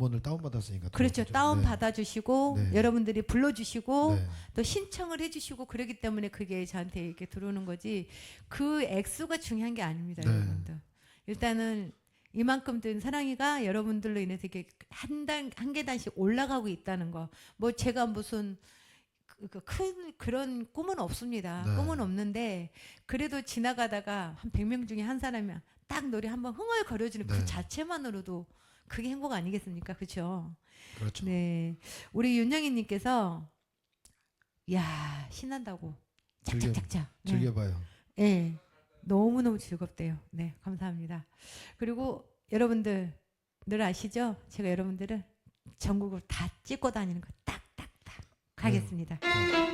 음원을 다운받았으니까. 그렇죠. 다운 네. 받아주시고 네. 여러분들이 불러주시고 네. 또 신청을 해주시고 그러기 때문에 그게 저한테 이렇게 들어오는 거지 그 액수가 중요한 게 아닙니다, 네. 여러분들. 일단은 이만큼 든 사랑이가 여러분들로 인해서 이렇게 한단 한 계단씩 올라가고 있다는 거. 뭐 제가 무슨 그- 그큰 그런 꿈은 없습니다. 네. 꿈은 없는데 그래도 지나가다가 한 100명 중에 한 사람이 딱 노래 한번 흥얼거려주는 네. 그 자체만으로도 그게 행복 아니겠습니까? 그렇죠? 그렇죠. 네. 우리 윤영희 님께서 야 신난다고 즐겨- 짝짝짝짝. 네. 즐겨 봐요. 네. 너무 너무 즐겁대요. 네, 감사합니다. 그리고 여러분들 늘 아시죠? 제가 여러분들을 전국을 다 찍고 다니는 거 딱딱딱 가겠습니다. 눈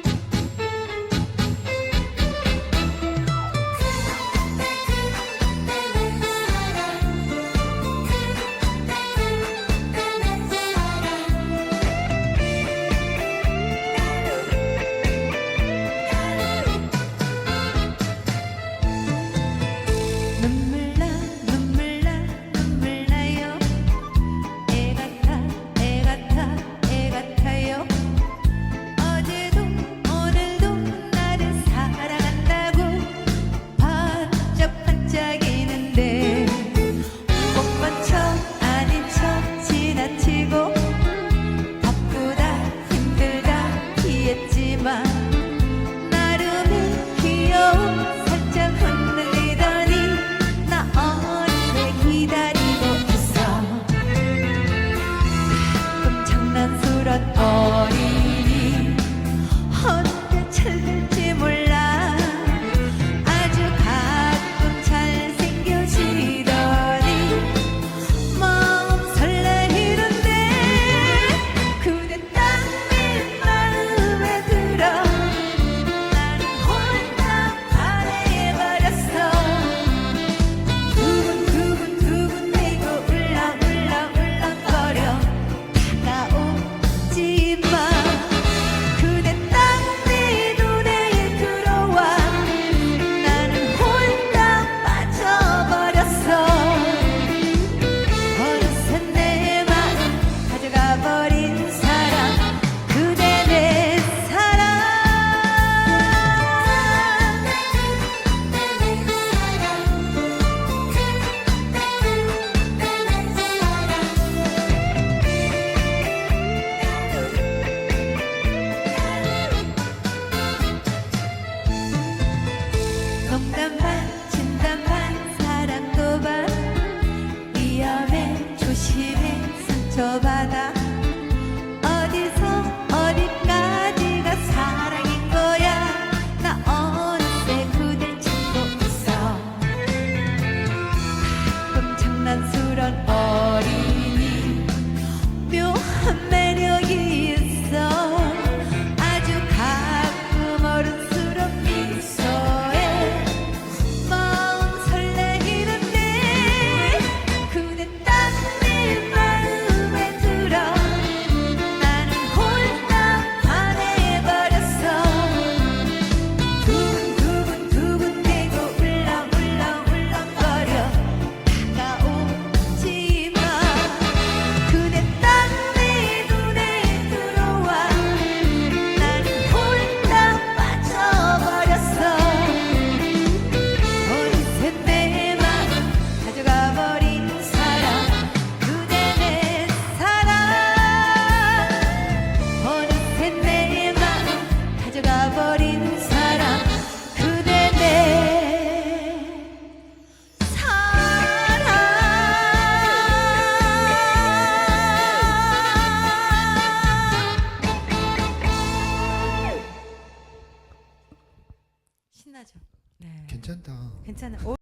신나죠? 네. 괜찮다. 괜찮아.